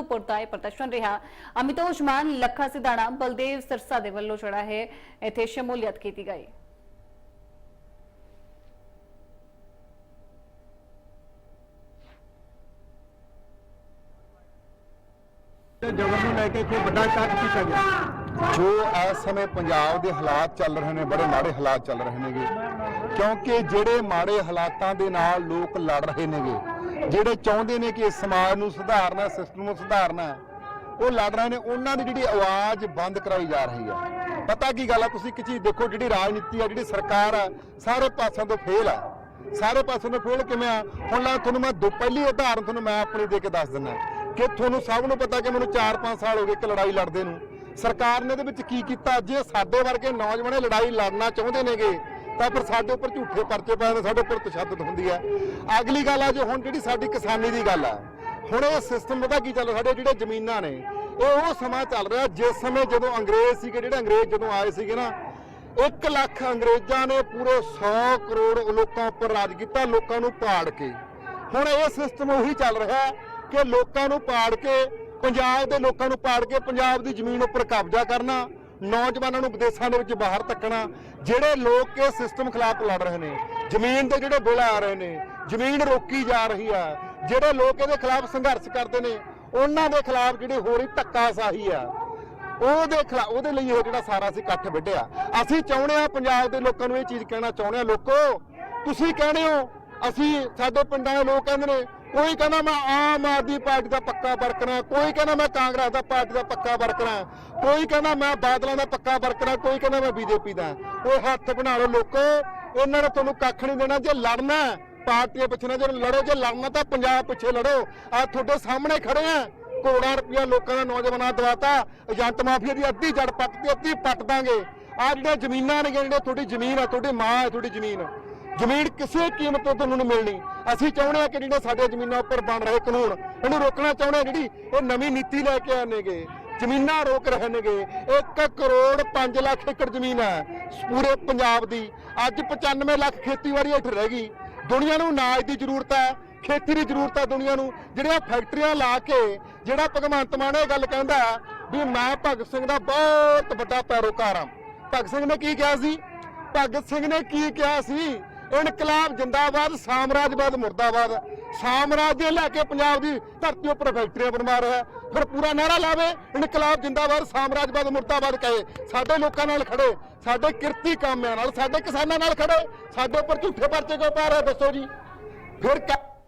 ਸੰਧੂਪੁਰ ਦਾ ਇਹ ਪ੍ਰਦਰਸ਼ਨ ਰਿਹਾ ਅਮਿਤੋਜ ਮਾਨ ਲੱਖਾ ਸਿਧਾਣਾ ਬਲਦੇਵ ਸਰਸਾ ਦੇ ਵੱਲੋਂ ਜਿਹੜਾ ਹੈ ਇੱਥੇ ਸ਼ਮੂਲੀਅਤ ਕੀਤੀ ਗਈ ਜਬਰ ਨੂੰ ਲੈ ਕੇ ਇੱਥੇ ਵੱਡਾ ਇਕੱਠ ਕੀਤਾ ਗਿਆ ਜੋ ਇਸ ਸਮੇਂ ਪੰਜਾਬ ਦੇ ਹਾਲਾਤ ਚੱਲ ਰਹੇ ਨੇ ਬੜੇ ਮਾੜੇ ਹਾਲਾਤ ਚੱਲ ਰਹੇ ਨੇਗੇ ਕਿਉਂਕਿ ਜਿਹੜੇ ਮਾੜੇ ਹਾਲਾਤਾਂ ਦੇ ਨਾਲ ਲੋਕ ਲੜ ਰਹੇ ਨੇਗੇ ਜਿਹੜੇ ਚਾਹੁੰਦੇ ਨੇ ਕਿ ਸਮਾਜ ਨੂੰ ਸੁਧਾਰਨਾ, ਸਿਸਟਮ ਨੂੰ ਸੁਧਾਰਨਾ, ਉਹ ਲੜ ਰਹੇ ਨੇ, ਉਹਨਾਂ ਦੀ ਜਿਹੜੀ ਆਵਾਜ਼ ਬੰਦ ਕਰਾਈ ਜਾ ਰਹੀ ਹੈ। ਪਤਾ ਕੀ ਗੱਲ ਆ, ਤੁਸੀਂ ਇੱਕ ਚੀਜ਼ ਦੇਖੋ, ਜਿਹੜੀ ਰਾਜਨੀਤੀ ਆ, ਜਿਹੜੀ ਸਰਕਾਰ ਆ, ਸਾਰੇ ਪਾਸਿਆਂ ਤੋਂ ਫੇਲ ਆ। ਸਾਰੇ ਪਾਸਿਆਂ ਤੋਂ ਫੇਲ ਕਿਵੇਂ ਆ? ਹੁਣ ਲਾ ਤੁਹਾਨੂੰ ਮੈਂ ਦੋ, ਪਹਿਲੀ ਉਦਾਹਰਨ ਤੁਹਾਨੂੰ ਮੈਂ ਆਪਣੀ ਦੇ ਕੇ ਦੱਸ ਦਿੰਦਾ। ਕਿ ਤੁਹਾਨੂੰ ਸਭ ਨੂੰ ਪਤਾ ਕਿ ਮੈਨੂੰ 4-5 ਸਾਲ ਹੋ ਗਏ ਇੱਕ ਲੜਾਈ ਲੜਦੇ ਨੂੰ। ਸਰਕਾਰ ਨੇ ਇਹਦੇ ਵਿੱਚ ਕੀ ਕੀਤਾ? ਜੇ ਸਾਡੇ ਵਰਗੇ ਨੌਜਵਾਨ ਲੜਾਈ ਲੜਨਾ ਚਾਹੁੰਦੇ ਨੇਗੇ ਤਾਂ ਪਰ ਸਾਡੇ ਉੱਪਰ ਝੂਠੇ ਪਰਚੇ ਪੈ ਜਾਂਦੇ ਸਾਡੇ ਉੱਪਰ ਤਸ਼ੱਦਦ ਹੁੰਦੀ ਹੈ। ਅਗਲੀ ਗੱਲ ਆ ਜੋ ਹੁਣ ਜਿਹੜੀ ਸਾਡੀ ਕਿਸਾਨੀ ਦੀ ਗੱਲ ਆ, ਹੁਣ ਇਹ ਸਿਸਟਮ ਪਤਾ ਕੀ ਚੱਲ ਰਿਹਾ? ਸਾਡੇ ਜਿਹੜੇ ਜ਼ਮੀਨਾਂ ਨੇ, ਇਹ ਉਹ ਸਮਾਂ ਚੱਲ ਰਿਹਾ ਜਿਸ ਸਮੇਂ ਜਦੋਂ ਅੰਗਰੇਜ਼ ਸੀਗੇ, ਜਿਹੜੇ ਅੰਗਰੇਜ਼ ਜਦੋਂ ਆਏ ਸੀਗੇ ਨਾ 1 ਲੱਖ ਅੰਗਰੇਜ਼ਾਂ ਨੇ ਪੂਰੇ 100 ਕਰੋੜ ਲੋਕਾਂ ਉੱਪਰ ਰਾਜ ਕੀਤਾ, ਲੋਕਾਂ ਨੂੰ ਪਾੜ ਕੇ। ਹੁਣ ਇਹ ਸਿਸਟਮ ਉਹੀ ਚੱਲ ਰਿਹਾ ਕਿ ਲੋਕਾਂ ਨੂੰ ਪਾੜ ਕੇ, ਪੰਜਾਬ ਦੇ ਲੋਕਾਂ ਨੂੰ ਪਾੜ ਕੇ, ਪੰਜਾਬ ਦੀ ਜ਼ਮੀਨ ਉੱਪਰ ਕਬਜ਼ਾ ਕਰਨਾ ਨੌਜਵਾਨਾਂ ਨੂੰ ਵਿਦੇਸ਼ਾਂ ਦੇ ਵਿੱਚ ਬਾਹਰ ਧੱਕਣਾ, ਜਿਹੜੇ ਲੋਕ ਇਹ ਸਿਸਟਮ ਖਿਲਾਫ ਲੜ ਰਹੇ ਨੇ, ਜ਼ਮੀਨ ਦੇ ਜਿਹੜੇ ਬਿੱਲ ਆ ਰਹੇ ਨੇ, ਜ਼ਮੀਨ ਰੋਕੀ ਜਾ ਰਹੀ ਆ, ਜਿਹੜੇ ਲੋਕ ਇਹਦੇ ਖਿਲਾਫ ਸੰਘਰਸ਼ ਕਰਦੇ ਨੇ, ਉਹਨਾਂ ਦੇ ਖਿਲਾਫ ਜਿਹੜੀ ਹੋ ਰਹੀ ਧੱਕਾਸ਼ਾਹੀ ਆ, ਉਹਦੇ ਖਿਲਾ, ਉਹਦੇ ਲਈ ਇਹ ਜਿਹੜਾ ਸਾਰਾ ਅਸੀਂ ਇਕੱਠ ਵਿੱਢਿਆ। ਅਸੀਂ ਚਾਹੁੰਦੇ ਆ ਪੰਜਾਬ ਦੇ ਲੋਕਾਂ ਨੂੰ ਇਹ ਚੀਜ਼ ਕਹਿਣਾ ਚਾਹੁੰਦੇ ਆ ਲੋਕੋ, ਤੁਸੀਂ ਕਹਿੰਦੇ ਹੋ, ਅਸੀਂ ਸਾਡੇ ਪਿੰਡਾਂ ਦੇ ਲੋਕ ਕਹਿੰਦੇ ਨੇ ਕੋਈ ਕਹਿੰਦਾ ਮੈਂ ਆਮ ਆਦਮੀ ਪਾਰਟੀ ਦਾ ਪੱਕਾ ਵਰਕਰਾਂ, ਕੋਈ ਕਹਿੰਦਾ ਮੈਂ ਕਾਂਗਰਸ ਦਾ ਪਾਰਟੀ ਦਾ ਪੱਕਾ ਵਰਕਰਾਂ, ਕੋਈ ਕਹਿੰਦਾ ਮੈਂ ਬਾਦਲਾਂ ਦਾ ਪੱਕਾ ਵਰਕਰਾਂ, ਕੋਈ ਕਹਿੰਦਾ ਮੈਂ ਬੀਜੇਪੀ ਦਾ। ਉਹ ਹੱਥ ਬਣਾ ਲਓ ਲੋਕੋ, ਇਹਨਾਂ ਨੇ ਤੁਹਾਨੂੰ ਕੱਖ ਨਹੀਂ ਦੇਣਾ, ਜੇ ਲੜਨਾ ਪਾਰਟੀਆਂ ਪਿੱਛੇ ਨਾ ਜੇ ਲੜੋ, ਜੇ ਲੜਨਾ ਤਾਂ ਪੰਜਾਬ ਪਿੱਛੇ ਲੜੋ। ਆ ਤੁਹਾਡੇ ਸਾਹਮਣੇ ਖੜੇ ਆ, ਕਰੋੜਾਂ ਰੁਪਇਆ ਲੋਕਾਂ ਦਾ ਨੌਜਵਾਨਾਂ ਦਵਾਤਾ, ਏਜੰਟ ਮਾਫੀਆ ਦੀ ਅੱਧੀ ਜੜ ਪੱਟਦੀ ਅੱਧੀ ਪੱਟ ਦਾਂਗੇ। ਆ ਜਿਹੜੀਆਂ ਜ਼ਮੀਨਾਂ ਨੇ ਜਿਹੜੀਆਂ ਤੁਹਾਡੀ ਜ਼ਮੀਨ ਆ, ਤੁਹਾਡੀ ਮਾਂ ਹੈ, ਤੁਹਾਡੀ ਜ਼ਮੀਨ। ਜ਼ਮੀਨ ਕਿਸੇ ਕੀਮਤ ਤੋਂ ਤੁਹਾਨੂੰ ਨਹੀਂ ਮਿਲਣੀ। ਅਸੀਂ ਚਾਹੁੰਦੇ ਆ ਕਿ ਜਿਹੜੇ ਸਾਡੇ ਜ਼ਮੀਨਾਂ ਉੱਪਰ ਬਣ ਰਹੇ ਕਾਨੂੰਨ ਇਹਨੂੰ ਰੋਕਣਾ ਚਾਹੁੰਦੇ ਆ ਜਿਹੜੀ ਇਹ ਨਵੀਂ ਨੀਤੀ ਲੈ ਕੇ ਆਣੇਗੇ ਜ਼ਮੀਨਾਂ ਰੋਕ ਰਹੇ ਨੇਗੇ 1 ਕਰੋੜ 5 ਲੱਖ ਏਕੜ ਜ਼ਮੀਨ ਹੈ ਪੂਰੇ ਪੰਜਾਬ ਦੀ। ਅੱਜ 95 ਲੱਖ ਖੇਤੀਬਾੜੀ ਹੇਠ ਰਹਿ ਗਈ। ਦੁਨੀਆ ਨੂੰ ਅਨਾਜ ਦੀ ਜ਼ਰੂਰਤ ਹੈ, ਖੇਤੀ ਦੀ ਜ਼ਰੂਰਤ ਹੈ ਦੁਨੀਆ ਨੂੰ। ਜਿਹੜੀਆਂ ਫੈਕਟਰੀਆਂ ਲਾ ਕੇ, ਜਿਹੜਾ ਭਗਵੰਤ ਮਾਨ ਇਹ ਗੱਲ ਕਹਿੰਦਾ ਵੀ ਮੈਂ ਭਗਤ ਸਿੰਘ ਦਾ ਬਹੁਤ ਵੱਡਾ ਪੈਰੋਕਾਰ ਹਾਂ। ਭਗਤ ਸਿੰਘ ਨੇ ਕੀ ਕਿਹਾ ਸੀ? ਭਗਤ ਸਿੰਘ ਨੇ ਕੀ ਕਿਹਾ ਸੀ? ਇਨਕਲਾਬ ਜਿੰਦਾਬਾਦ, ਸਾਮਰਾਜਵਾਦ ਮੁਰਦਾਬਾਦ। ਸਾਮਰਾਜ ਲੈ ਕੇ ਪੰਜਾਬ ਦੀ ਧਰਤੀ ਉੱਪਰ ਫੈਕਟਰੀਆਂ ਬਣਵਾ ਰਿਹਾ ਫਿਰ ਪੂਰਾ ਨਾਰਾ ਲਾਵੇ, ਇਨਕਲਾਬ ਜਿੰਦਾਬਾਦ, ਸਾਮਰਾਜਵਾਦ ਮੁਰਦਾਬਾਦ ਕਹੇ। ਸਾਡੇ ਲੋਕਾਂ ਨਾਲ ਖੜੇ, ਸਾਡੇ ਕਿਰਤੀ ਕਾਮਿਆਂ ਨਾਲ, ਸਾਡੇ ਕਿਸਾਨਾਂ ਨਾਲ ਖੜੇ, ਸਾਡੇ ਉੱਪਰ ਝੂਠੇ ਪਰਚੇ ਕਿਉਂ ਪਾ ਰਿਹਾ ਦੱਸੋ ਜੀ? ਫਿਰ ਕ-